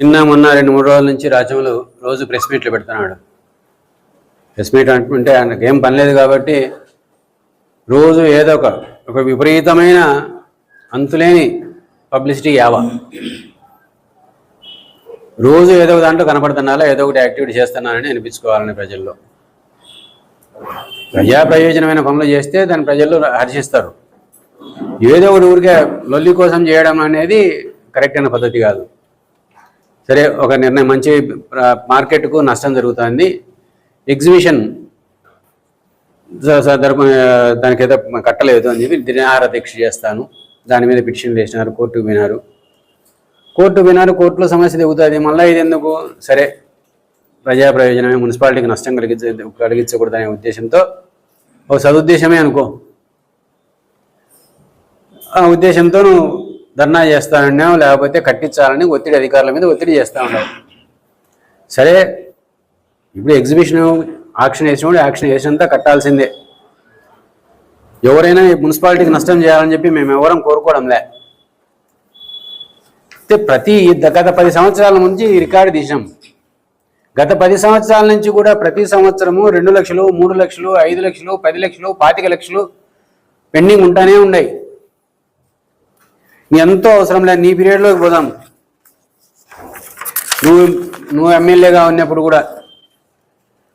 నిన్న మొన్న రెండు మూడు రోజుల నుంచి రాజ్యంలో రోజు ప్రెస్ మీట్లు పెడుతున్నాడు. ప్రెస్ మీట్ అంటుంటే ఆయనకు ఏం పని లేదు కాబట్టి రోజు ఏదో ఒక ఒక విపరీతమైన అంతులేని పబ్లిసిటీ యావ. రోజు ఏదో ఒక దాంట్లో కనపడుతున్నారా ఏదో ఒకటి యాక్టివిటీ చేస్తున్నానని అనిపించుకోవాలని ప్రజల్లో. ప్రజా ప్రయోజనమైన పనులు చేస్తే దాన్ని ప్రజలు హర్షిస్తారు. ఏదో ఒకటి ఊరికే లొల్లి కోసం చేయడం అనేది కరెక్ట్ అయిన పద్ధతి కాదు. సరే ఒక నిర్ణయం మంచి మార్కెట్కు నష్టం జరుగుతుంది. ఎగ్జిబిషన్ సందర్భం దానికి ఏదో కట్టలేదు అని చెప్పి దినాహార దీక్ష చేస్తాను. దాని మీద పిటిషన్ వేసినారు కోర్టుకు వినారు కోర్టు వినారు కోర్టులో సమస్య దిగుతుంది మళ్ళీ ఇది ఎందుకు? సరే ప్రజా ప్రయోజనమే మున్సిపాలిటీకి నష్టం కలిగించ కలిగించకూడదనే ఉద్దేశంతో ఒక సదుద్దేశమే అనుకో. ఆ ఉద్దేశంతో నువ్వు ధర్నా చేస్తానన్నావు లేకపోతే కట్టించాలని ఒత్తిడి అధికారుల మీద ఒత్తిడి చేస్తా ఉన్నాం సరే ఇప్పుడు ఎగ్జిబిషన్ ఆక్షన్ వేసినప్పుడు యాక్షన్ వేసినంత కట్టాల్సిందే. ఎవరైనా ఈ మున్సిపాలిటీకి నష్టం చేయాలని చెప్పి మేము ఎవరం కోరుకోవడంలే. అయితే ప్రతి గత పది సంవత్సరాల నుంచి రికార్డు తీసాం గత పది సంవత్సరాల నుంచి కూడా ప్రతి సంవత్సరము రెండు లక్షలు మూడు లక్షలు ఐదు లక్షలు పది లక్షలు పాతిక లక్షలు పెండింగ్ ఉంటానే ఉన్నాయి. నీ ఎంతో అవసరం లేదు నీ పీరియడ్లోకి పోదాం. నువ్వు నువ్వు ఎమ్మెల్యేగా ఉన్నప్పుడు కూడా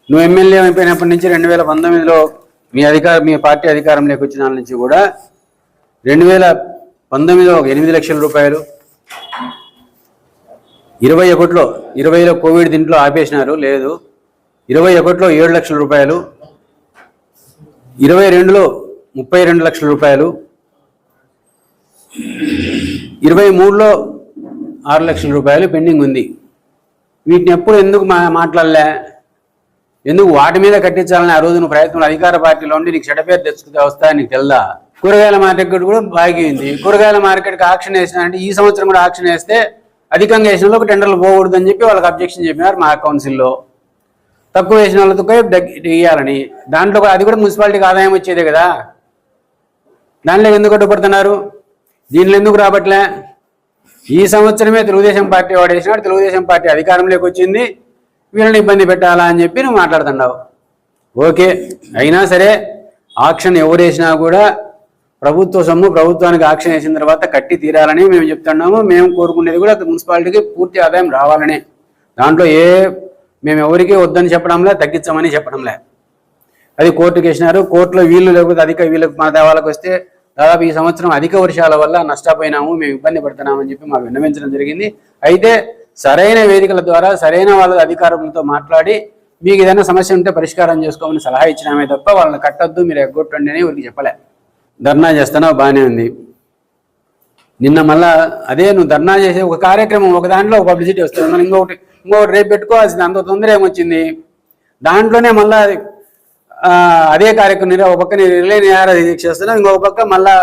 నువ్వు ఎమ్మెల్యే అయిపోయినప్పటి నుంచి రెండు వేల పంతొమ్మిదిలో మీ అధికార మీ పార్టీ అధికారంలోకి వచ్చిన నాటి నుంచి కూడా రెండు వేల పంతొమ్మిదిలో ఒక ఎనిమిది లక్షల రూపాయలు ఇరవై ఒకటిలో ఇరవైలో కోవిడ్ దీంట్లో ఆపేసినారు లేదు. ఇరవై ఒకటిలో ఏడు లక్షల రూపాయలు ఇరవై రెండులో ముప్పై రెండు లక్షల రూపాయలు ఇరవై మూడులో ఆరు లక్షల రూపాయలు పెండింగ్ ఉంది. వీటిని ఎప్పుడు ఎందుకు మా మాట్లాడలే? ఎందుకు వాటి మీద కట్టించాలని ఆ రోజు నువ్వు ప్రయత్నంలో అధికార పార్టీలో ఉండి నీకు చెడపేరు తెచ్చుకుంటే వస్తా నీకు తెల్దా? కూరగాయల మార్కెట్ కూడా బాగింది కూరగాయల మార్కెట్కి ఆక్షన్ వేసినారంటే ఈ సంవత్సరం కూడా ఆక్షన్ వేస్తే అధికంగా వేసిన వాళ్ళకి టెండర్లు పోకూడదు అని చెప్పి వాళ్ళకి అబ్జెక్షన్ చెప్పినారు మా కౌన్సిల్లో. తక్కువ వేసిన వాళ్ళతో ఇవ్వాలని దాంట్లో అది కూడా మున్సిపాలిటీకి ఆదాయం వచ్చేదే కదా? దానిలో ఎందుకు అడ్డుపడుతున్నారు దీనిలో ఎందుకు రాబట్లే? ఈ సంవత్సరమే తెలుగుదేశం పార్టీ వాడు వేసినాడు తెలుగుదేశం పార్టీ అధికారంలోకి వచ్చింది. వీళ్ళని ఇబ్బంది పెట్టాలా అని చెప్పి నువ్వు మాట్లాడుతున్నావు. ఓకే అయినా సరే ఆక్షన్ ఎవరు వేసినా కూడా ప్రభుత్వ సొమ్ము ప్రభుత్వానికి ఆక్షన్ వేసిన తర్వాత కట్టి తీరాలని మేము చెప్తున్నాము. మేము కోరుకునేది కూడా మున్సిపాలిటీకి పూర్తి ఆదాయం రావాలని. దాంట్లో ఏ మేము ఎవరికి వద్దని చెప్పడంలే తగ్గించమని చెప్పడంలే. అది కోర్టుకి వేసినారు కోర్టులో వీళ్ళు లేకపోతే అధిక వీళ్ళకి మా దేవాలకు వస్తే దాదాపు ఈ సంవత్సరం అధిక వర్షాల వల్ల నష్టపోయినాము మేము ఇబ్బంది పడుతున్నామని చెప్పి మాకు విన్నవించడం జరిగింది. అయితే సరైన వేదికల ద్వారా సరైన వాళ్ళ అధికారులతో మాట్లాడి మీకు ఏదైనా సమస్య ఉంటే పరిష్కారం చేసుకోమని సలహా ఇచ్చినామే తప్ప వాళ్ళని కట్టొద్దు మీరు ఎగ్గొట్టండి అని ఊరికి చెప్పలే. ధర్నా చేస్తున్నావు బాగానే ఉంది. నిన్న మళ్ళా అదే నువ్వు ధర్నా చేసే ఒక కార్యక్రమం ఒక దాంట్లో ఒక పబ్లిసిటీ వస్తుంది. మనం ఇంకొకటి ఇంకొకటి రేపు పెట్టుకోవాల్సింది అంత తొందర ఏమొచ్చింది? దాంట్లోనే మళ్ళీ అదే కార్యక్రమం ఒక పక్క నేను రిలే నిహార దీక్ష ఇంకొక పక్క మళ్ళా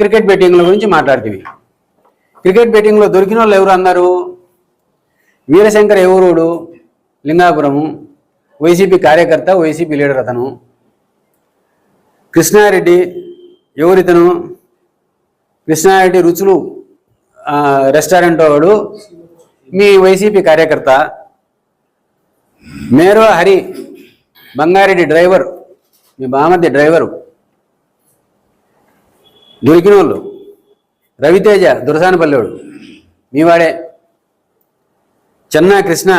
క్రికెట్ బెట్టింగ్ల గురించి మాట్లాడుతుంది క్రికెట్ బెట్టింగ్లో దొరికిన వాళ్ళు ఎవరు అన్నారు? వీరశంకర్ ఎవరుడు? లింగాపురము. వైసీపీ కార్యకర్త వైసీపీ లీడర్ అతను. కృష్ణారెడ్డి ఎవరితను కృష్ణారెడ్డి రుచులు రెస్టారెంట్ వాడు. మీ వైసీపీ కార్యకర్త. మేరో హరి బంగారెడ్డి డ్రైవర్ మీ బామర్ది డ్రైవరు దొరికిన వాళ్ళు రవితేజ దురసానపల్లివాడు మీవాడే చెన్నా కృష్ణ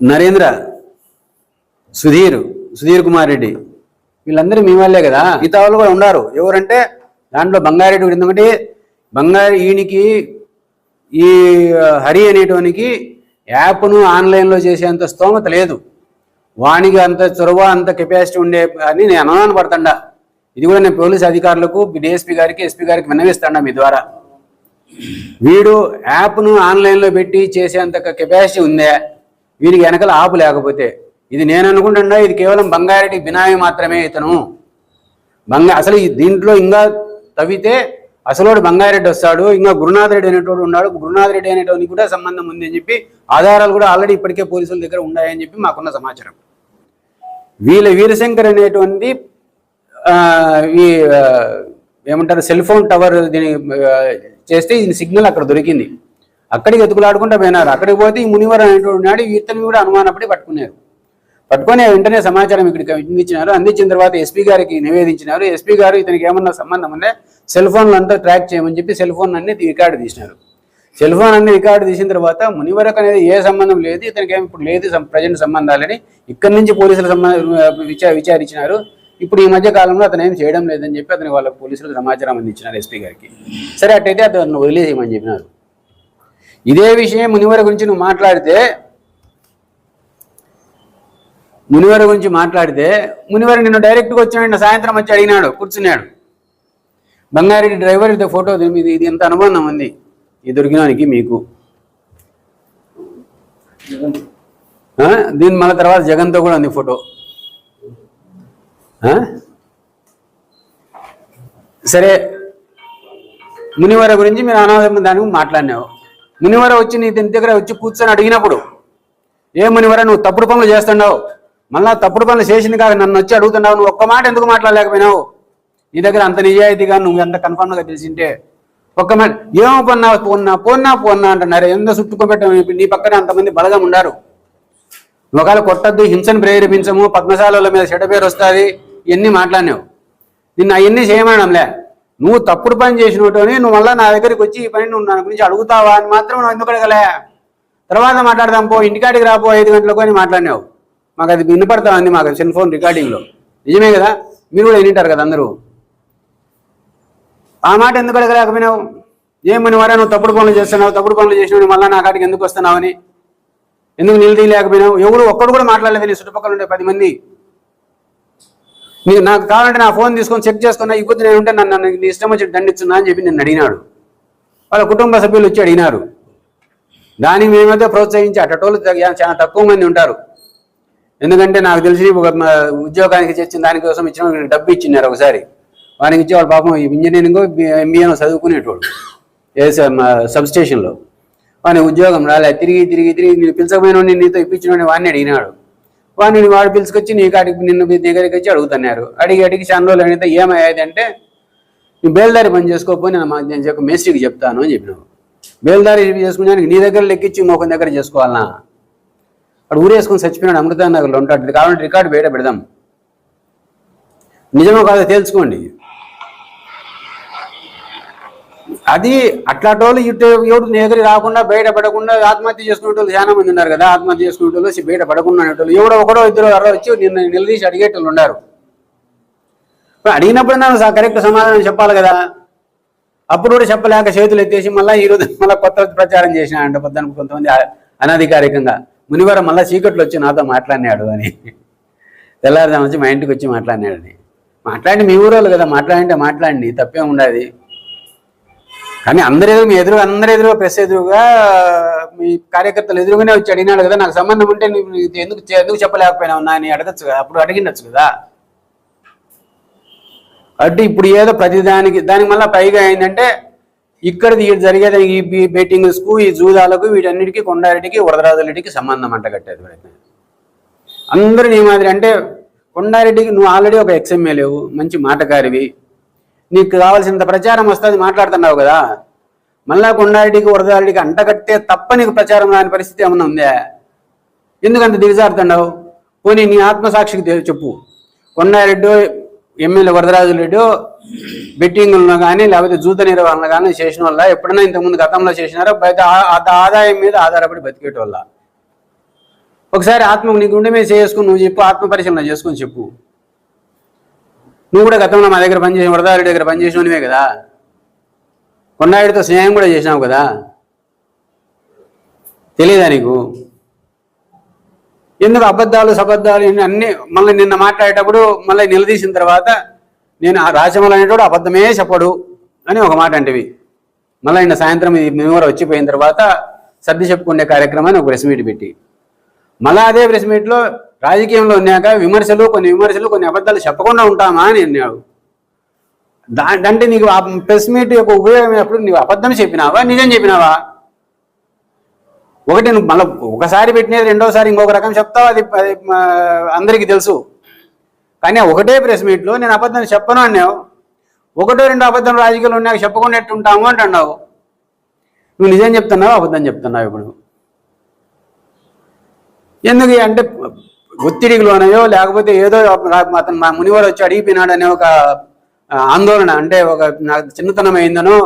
నరేంద్ర సుధీర్ సుధీర్ కుమార్ రెడ్డి వీళ్ళందరూ మీ వాళ్ళే కదా? మిగతా వాళ్ళు కూడా ఉన్నారు ఎవరంటే దాంట్లో బంగారెడ్డి కూడా ఎందుకంటే బంగారు ఈయనకి ఈ హరి అనేటోనికి యాప్ను ఆన్లైన్లో చేసేంత స్తోమత లేదు. వానికి అంత చొరవ అంత కెపాసిటీ ఉండే అని నేను అనుమానం పడుతుండా. ఇది కూడా నేను పోలీస్ అధికారులకు డిఎస్పీ గారికి ఎస్పీ గారికి విన్నవిస్తాడా మీ ద్వారా. వీడు యాప్ను ఆన్లైన్లో పెట్టి చేసేంత కెపాసిటీ ఉందే వీరికి వెనకాల ఆపు లేకపోతే. ఇది నేను అనుకుంటున్నా ఇది కేవలం బంగారెడ్డి బినామీ మాత్రమే ఇతను. బంగా అసలు దీంట్లో ఇంకా తవ్వితే అసలు బంగారెడ్డి వస్తాడు ఇంకా గురునాథ్ రెడ్డి అనేటోడు ఉన్నాడు గురునాథ్ రెడ్డి అనేటోనికి కూడా సంబంధం ఉంది అని చెప్పి ఆధారాలు కూడా ఆల్రెడీ ఇప్పటికే పోలీసుల దగ్గర ఉన్నాయని చెప్పి మాకున్న సమాచారం. వీళ్ళ వీరశంకర్ అనేటువంటి ఈ ఏమంటారు సెల్ ఫోన్ టవర్ దీని చేస్తే ఈ సిగ్నల్ అక్కడ దొరికింది. అక్కడికి ఎతుకులాడుకుంటూ పోయినారు. అక్కడికి పోతే ఈ మునివర్ అనేటువంటి నాడు ఇతను కూడా అనుమానపడి పట్టుకున్నారు. పట్టుకొని వెంటనే సమాచారం ఇక్కడికి అందించినారు అందించిన తర్వాత ఎస్పీ గారికి నివేదించినారు. ఎస్పీ గారు ఇతనికి ఏమన్నా సంబంధం ఉంటే సెల్ ఫోన్లు అంతా ట్రాక్ చేయమని చెప్పి సెల్ ఫోన్ అన్ని రికార్డు తీసినారు. సెల్ ఫోన్ అన్ని రికార్డు తీసిన తర్వాత మునివరకు అనేది ఏ సంబంధం లేదు ఇతనికి ఏమి ఇప్పుడు లేదు ప్రజెంట్ సంబంధాలని ఇక్కడి నుంచి పోలీసులు సంబంధం విచార విచారించినారు. ఇప్పుడు ఈ మధ్య కాలంలో అతను ఏం చేయడం లేదని చెప్పి అతని వాళ్ళ పోలీసులకు సమాచారం అందించినారు ఎస్పీ గారికి. సరే అట్టయితే అతను వదిలేసేయమని చెప్పినారు. ఇదే విషయం మునివర గురించి నువ్వు మాట్లాడితే మునివర గురించి మాట్లాడితే మునివర నిన్ను డైరెక్ట్గా వచ్చాడు సాయంత్రం వచ్చి అడిగినాడు కూర్చున్నాడు. బంగారెడ్డి డ్రైవర్ ఇది ఫోటో ఇది ఇది ఎంత అనుబంధం ఉంది? ఈ దొరికినానికి మీకు. ఆ? దీని మళ్ళీ తర్వాత జగన్తో కూడా ఉంది ఫోటో ఆ? సరే మునివర గురించి మీరు అనాథమైన దానికి మాట్లాడినావు. మునివర వచ్చి నీ దీని దగ్గర వచ్చి కూర్చొని అడిగినప్పుడు ఏ మునివర నువ్వు తప్పుడు పనులు చేస్తున్నావు? మళ్ళా తప్పుడు పనులు చేసింది కాక నన్ను వచ్చి అడుగుతున్నావు నువ్వు ఒక్క మాట ఎందుకు మాట్లాడలేకపోయినావు? నీ దగ్గర అంత నిజాయితీగా నువ్వు ఎంత కన్ఫర్మ్గా తెలిసింటే. ఒక్క మాట ఏమో పొన్నా పోన్నా పోన్నా పోన్నా అంటున్నారు. ఎంత చుట్టుకోబెట్టాము నీ పక్కన అంతమంది బలగం ఉన్నారు ఒకవేళ కొట్టద్దు హింసను ప్రేరేపించము పద్మశాలల మీద చెడ్డ పేరు వస్తుంది ఇవన్నీ మాట్లాడినావు? నిన్ను అవన్నీ చేయమనంలే నువ్వు తప్పుడు పని చేసినట్టుని నువ్వు మళ్ళీ నా దగ్గరికి వచ్చి ఈ పని నువ్వు నా గురించి అడుగుతావా అని మాత్రం నువ్వు ఎందుకు అడగలే? తర్వాత మాట్లాడదాం పో ఇంటికాడికి రాపో ఐదు గంటలకు అని మాట్లాడినావు. మాకు అది వినపడతా ఉంది మాకు సెల్ ఫోన్ రికార్డింగ్లో నిజమే కదా? మీరు కూడా వినింటారు కదా అందరూ? ఆ మాట ఎందుకు అడగలేకపోయినావు? ఏమని వారా? నువ్వు తప్పుడు పనులు చేస్తున్నావు తప్పుడు పనులు చేసినావు మళ్ళీ నా కాడికి ఎందుకు వస్తున్నావు అని? ఎందుకు నిలదీయలేకపోయినావు? ఎవరు ఒక్కడు కూడా మాట్లాడలేదు నీ చుట్టుపక్కల ఉండే పది మంది. నీకు నాకు కావాలంటే నా ఫోన్ తీసుకొని చెక్ చేసుకున్నా ఇబ్బంది నేను ఉంటే నన్ను నీ ఇష్టం వచ్చి దండిస్తున్నా అని చెప్పి నిన్ను అడిగినాడు. వాళ్ళ కుటుంబ సభ్యులు వచ్చి అడిగినారు. దానికి మేమైతే ప్రోత్సహించి అటటోళ్ళు చాలా తక్కువ మంది ఉంటారు. ఎందుకంటే నాకు తెలిసి ఒక ఉద్యోగానికి చేర్చిన దానికోసం ఇచ్చిన వాడికి డబ్బు ఇచ్చినారు ఒకసారి. వానికి ఇచ్చే వాళ్ళ పాపం ఇంజనీరింగ్ ఎంబీఏను చదువుకునేటోడు ఏ సబ్ స్టేషన్లో వాని ఉద్యోగం రాలే తిరిగి తిరిగి తిరిగి నేను పిలిచకపోయిన నీతో ఇప్పించిన వాడిని అడిగినాడు. వాడిని వాడు పిలుచుకొచ్చి నీ కాడికి నిన్ను దగ్గరికి వచ్చి అడుగుతున్నారు. అడిగి అడిగి చాలా రోజులు అడిగితే ఏమయ్యేది అంటే నీ బేల్దారి పని చేసుకోకపోయి నేను మా- నేను చెప్ప మేస్త్రికి చెప్తాను అని చెప్పినావు బేల్దారి చేసుకున్నానికి నీ దగ్గర లెక్కించి మోకం దగ్గర చేసుకోవాలనా? వాడు ఊరేసుకుని చచ్చిపోయినాడు అమృత నగర్లో ఉంటాడు. కావాలంటే రికార్డు బయట పెడదాం. నిజమో కాదో తేల్చుకోండి. అది అట్లాంటోళ్ళు ఇటు ఎవరు నీ రాకుండా బయట పడకుండా ఆత్మహత్య చేసుకునేటోళ్ళు చాలా మంది ఉన్నారు కదా. ఆత్మహత్య చేసుకునేటోళ్ళు వచ్చి బయట పడకుండా అనేటోళ్ళు ఎవడో ఒకడో ఇద్దరు అరవై వచ్చి నిన్న నిలదీసి అడిగేటోళ్ళు ఉన్నారు. అడిగినప్పుడు నాకు కరెక్ట్ సమాధానం చెప్పాలి కదా. అప్పుడు కూడా చెప్పలేక చేతులు ఎత్తేసి మళ్ళీ ఈరోజు మళ్ళీ కొత్త ప్రచారం చేసిన అంటే పొద్దున కొంతమంది అనధికారికంగా. మునివారం మళ్ళీ చీకట్లు వచ్చి నాతో మాట్లాడినాడు అని. తెల్లారుదాం వచ్చి మా ఇంటికి వచ్చి మాట్లాడినాడు అని. మాట్లాడి మీ ఊరోళ్ళు కదా మాట్లాడంటే మాట్లాడండి తప్పేం ఉండదు. కానీ అందరి ఎదురు మీ ఎదురు అందరి ఎదురు ప్రెస్ ఎదురుగా మీ కార్యకర్తలు ఎదురుగానే వచ్చి అడిగినాడు కదా నాకు సంబంధం ఉంటే నువ్వు ఇది ఎందుకు ఎందుకు చెప్పలేకపోయినావు నా అని అడగచ్చు కదా అప్పుడు అడిగిండొచ్చు కదా. అంటే ఇప్పుడు ఏదో ప్రతిదానికి దానికి మళ్ళీ పైగా ఏంటంటే ఇక్కడ ఈ జరిగేది ఈ బీ- బెట్టింగ్స్కు ఈ జూదాలకు వీటన్నిటికీ కొండారెడ్డికి వరదరాజులకి సంబంధం అంట కట్టేది ప్రయత్నం అందరూ నీ మాదిరి అంటే కొండారెడ్డికి నువ్వు ఆల్రెడీ ఒక ఎక్స్ఎంఏ లేవు మంచి మాటకారివి నీకు కావాల్సినంత ప్రచారం వస్తుంది మాట్లాడుతున్నావు కదా. మళ్ళా కొండారెడ్డికి వరదారెడ్డికి అంటగట్టే తప్ప నీకు ప్రచారం రాని పరిస్థితి ఏమన్నా ఉందా? ఎందుకంత దిగజారుతున్నావు? పోనీ నీ ఆత్మసాక్షికి చెప్పు. కొండారెడ్డి ఎమ్మెల్యే వరదరాజు రెడ్డి బెట్టింగ్లను కానీ లేకపోతే జూత నిర్వహణ కానీ చేసిన వల్ల ఎప్పుడైనా ఇంతకుముందు గతంలో చేసినారో బయట ఆ- ఆదాయం మీద ఆధారపడి బతికేటోళ్ళ. ఒకసారి ఆత్మకు నీ గుండె మీద చేసుకుని నువ్వు చెప్పు ఆత్మ పరిశీలన చేసుకుని చెప్పు. నువ్వు కూడా గతంలో మా దగ్గర పనిచేసిన వరదారి దగ్గర పనిచేసినవే కదా. కొన్నాయుడితో స్నేహం కూడా చేసినావు కదా. తెలియదా నీకు? ఎందుకు అబద్ధాలు సబద్ధాలు అన్ని మళ్ళీ నిన్న మాట్లాడేటప్పుడు మళ్ళీ నిలదీసిన తర్వాత నేను ఆ రాజమౌళి అనేటోడు అబద్ధమే చెప్పడు అని ఒక మాట అంటివి. మళ్ళీ నిన్న సాయంత్రం ఈ మెమోర వచ్చిపోయిన తర్వాత సర్ది చెప్పుకునే కార్యక్రమాన్ని ఒక ప్రెస్ మీట్ పెట్టి. మళ్ళీ అదే ప్రెస్ మీట్లో రాజకీయంలో ఉన్నాక విమర్శలు కొన్ని విమర్శలు కొన్ని అబద్ధాలు చెప్పకుండా ఉంటామా అని అన్నాడు. అంటే నీకు ఆ ప్రెస్ మీట్ యొక్క ఉపయోగం ఎప్పుడు నీవు అబద్ధం చెప్పినావా? నిజం చెప్పినావా? ఒకటి నువ్వు మళ్ళీ ఒకసారి పెట్టినది రెండోసారి ఇంకొక రకం చెప్తావు అది అది, అందరికీ తెలుసు. కానీ ఒకటే ప్రెస్ మీట్లో నేను అబద్ధం చెప్పను అన్నావు. ఒకటో రెండు అబద్ధం రాజకీయాలు ఉన్నాక చెప్పకుండా ఎట్టుంటాము అంటున్నావు. నువ్వు నిజం చెప్తున్నావు అబద్ధం చెప్తున్నావు ఇప్పుడు? ఎందుకు అంటే ఒత్తిడికి లోనయో లేకపోతే ఏదో అతను మా మునివారు వచ్చి అడిగిపోయినాడు అనే ఒక ఆందోళన అంటే ఒక నాకు చిన్నతనం అయిందనో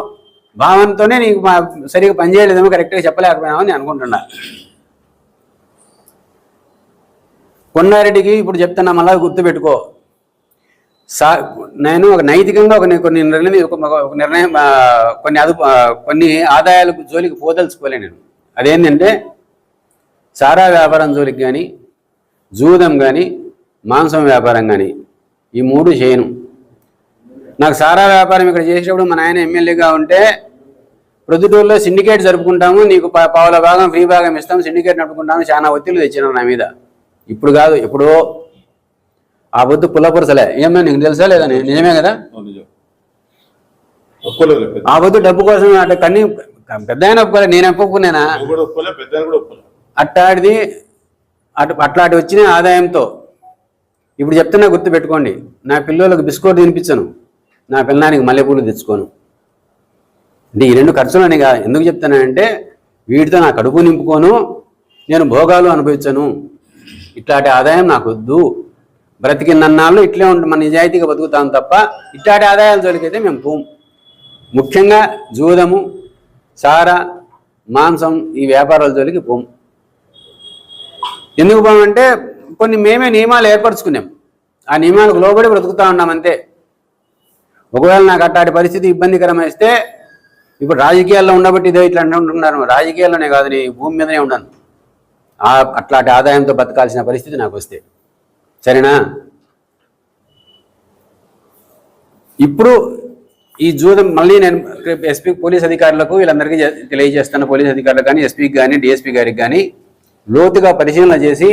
భావనతోనే నీకు మా సరిగ్గా పనిచేయలేదేమో కరెక్ట్గా చెప్పలేకపోయినామని అనుకుంటున్నాను కొన్నారెడ్డికి ఇప్పుడు చెప్తున్నా మళ్ళా గుర్తుపెట్టుకో. సా నేను ఒక నైతికంగా ఒక కొన్ని నిర్ణయం ఒక ఒక నిర్ణయం కొన్ని అదుపు కొన్ని ఆదాయాలకు జోలికి పోదలుచుకోలే నేను. అదేంటంటే సారా వ్యాపారం జోలికి కానీ జూదం కానీ మాంసం వ్యాపారం కానీ ఈ మూడు చేయను. నాకు సారా వ్యాపారం ఇక్కడ చేసేటప్పుడు మా నాయన ఎమ్మెల్యేగా ఉంటే ప్రొద్దుటూరులో సిండికేట్ జరుపుకుంటాము నీకు పావుల భాగం ఫ్రీ భాగం ఇస్తాం సిండికేట్ నడుపుకుంటాము చాలా ఒత్తిళ్ళు తెచ్చినారు నా మీద. ఇప్పుడు కాదు ఎప్పుడో ఆ పొద్దు పుల్లపురసలే. ఏమన్నా నీకు తెలుసా లేదా? నిజమే కదా? ఆ పొద్దు డబ్బు కోసం అట్లా కన్నీ పెద్ద ఆయన ఒప్పుకోలే నేను ఒప్పుకోలే అట్టాడిది అటు అట్లాంటి వచ్చిన ఆదాయంతో. ఇప్పుడు చెప్తున్నా గుర్తు పెట్టుకోండి నా పిల్లలకు బిస్కెట్ తినిపించను. నా పిల్లానికి మల్లెపూలు తెచ్చుకోను. అంటే ఈ రెండు ఖర్చులు అని కాదు ఎందుకు చెప్తానంటే వీటితో నా కడుపు నింపుకోను నేను భోగాలు అనుభవించను. ఇట్లాంటి ఆదాయం నాకు వద్దు. బ్రతికినన్నాళ్ళు ఇట్లే ఉండి మన నిజాయితీగా బతుకుతాం తప్ప ఇట్లాంటి ఆదాయాల జోలికైతే మేము పోం. ముఖ్యంగా జూదము సార మాంసం ఈ వ్యాపారాల జోలికి పోం. ఎందుకు పోమంటే కొన్ని మేమే నియమాలు ఏర్పరచుకున్నాం. ఆ నియమాలకు లోబడి బ్రతుకుతా ఉన్నాం అంతే. ఒకవేళ నాకు అట్లాంటి పరిస్థితి ఇబ్బందికరమైస్తే ఇప్పుడు రాజకీయాల్లో ఉండబట్టి ఇదే ఇట్లా అంటుంటున్నారు. రాజకీయాల్లోనే కాదు నీ భూమి మీదనే ఉండను అట్లాంటి ఆదాయంతో బతకాల్సిన పరిస్థితి నాకు వస్తే. సరేనా? ఇప్పుడు ఈ జూదం మళ్ళీ నేను ఎస్పీ పోలీస్ అధికారులకు వీళ్ళందరికీ జే- తెలియజేస్తాను. పోలీస్ అధికారులకు కానీ ఎస్పీకి కానీ డిఎస్పీ గారికి కానీ లోతుగా పరిశీలన చేసి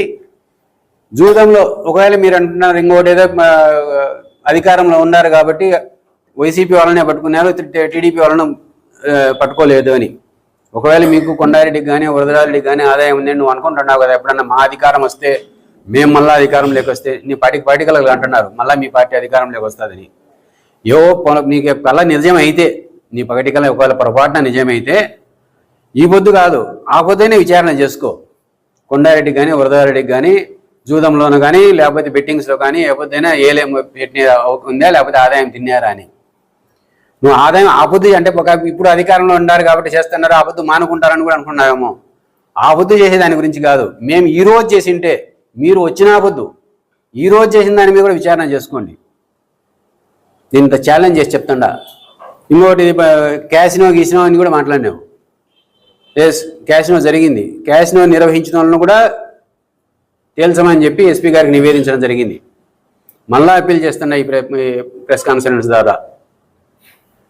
జూదంలో ఒకవేళ మీరు అంటున్నారు ఇంకోటి ఏదో అధికారంలో ఉన్నారు కాబట్టి వైసీపీ వాళ్ళనే పట్టుకున్నారు టీడీపీ వాళ్ళను పట్టుకోలేదు అని. ఒకవేళ మీకు కొండారెడ్డికి కానీ వరదరారెడ్డికి కానీ ఆదాయం ఉంది నువ్వు అనుకుంటున్నావు కదా ఎప్పుడన్నా మా అధికారం వస్తే మేము మళ్ళీ అధికారం లేకొస్తే నీ పార్టీకి పార్టీకలు అంటున్నారు మళ్ళీ మీ పార్టీ అధికారం లేకొస్తుందని. ఏవో నీకు కళ నిజం అయితే నీ పగటికల ఒకవేళ పొరపాటున నిజమైతే ఈ పొద్దు కాదు ఆ పొద్దునే విచారణ చేసుకో. కొండారెడ్డికి కానీ వరదారెడ్డికి కానీ జూదంలోనూ కానీ లేకపోతే బెట్టింగ్స్లో కానీ లేకపోతే ఏలేం పెట్టిన ఉందా లేకపోతే ఆదాయం తిన్నారా అని. నువ్వు ఆదాయం ఆపొద్దు అంటే ఒక ఇప్పుడు అధికారంలో ఉన్నారు కాబట్టి చేస్తున్నారు ఆపొద్దు మానుకుంటారని కూడా అనుకున్నావేమో. ఆపొద్దు చేసే దాని గురించి కాదు. మేము ఈ రోజు చేసింటే మీరు వచ్చిన ఆపొద్దు. ఈ రోజు చేసిన దాని మీద కూడా విచారణ చేసుకోండి. దీంతో ఛాలెంజ్ చేసి చెప్తుండా. ఇంకోటి క్యాసినో గీసినో అని కూడా మాట్లాడినావు. ఎస్ క్యాసినో జరిగింది. క్యాసినో నిర్వహించిన వాళ్ళను కూడా తేల్చమని చెప్పి ఎస్పీ గారికి నివేదించడం జరిగింది. మళ్ళా అప్పీల్ చేస్తున్నా ఈ ప్రె- ఈ ప్రెస్ కాన్ఫరెన్స్ ద్వారా.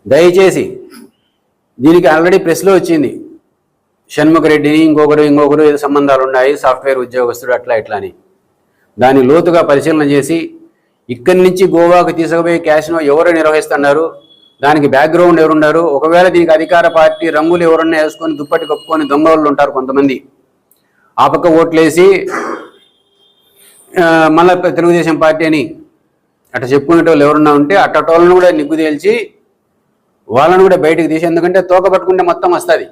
దయచేసి దీనికి ఆల్రెడీ ప్రెస్లో వచ్చింది. షణ్ముఖరెడ్డిని ఇంకొకరు ఇంకొకరు ఏదో సంబంధాలు ఉన్నాయి సాఫ్ట్వేర్ ఉద్యోగస్తుడు అట్లా ఇట్లా అని. దాన్ని లోతుగా పరిశీలన చేసి ఇక్కడి నుంచి గోవాకు తీసుకుపోయే క్యాష్ను ఎవరు నిర్వహిస్తున్నారు దానికి బ్యాక్గ్రౌండ్ ఎవరున్నారు ఒకవేళ దీనికి అధికార పార్టీ రంగులు ఎవరన్నా వేసుకొని దుప్పటి కప్పుకొని దొంగ వాళ్ళు ఉంటారు కొంతమంది. ఆ పక్క ఓట్లేసి మళ్ళీ తెలుగుదేశం పార్టీ అని అట్లా చెప్పుకునే వాళ్ళు ఎవరన్నా ఉంటే అట్టటోళ్ళను కూడా నిగ్గు తేల్చి వాళ్ళని కూడా బయటకు తీసి ఎందుకంటే తోక పట్టుకుంటే మొత్తం వస్తుంది.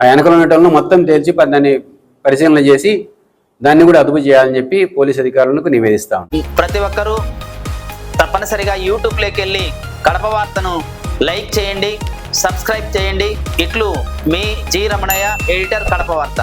ఆ వెనకలు ఉండేటోళ్ళను మొత్తం తేల్చి దాన్ని పరిశీలన చేసి దాన్ని కూడా అదుపు చేయాలని చెప్పి పోలీస్ అధికారులకు నివేదిస్తాం ప్రతి ఒక్కరూ తప్పనిసరిగా యూట్యూబ్లోకి వెళ్ళి కడప వార్తను లైక్ చేయండి సబ్స్క్రైబ్ చేయండి. ఇట్లు మీ జి రమణయ్య ఎడిటర్ కడప వార్త.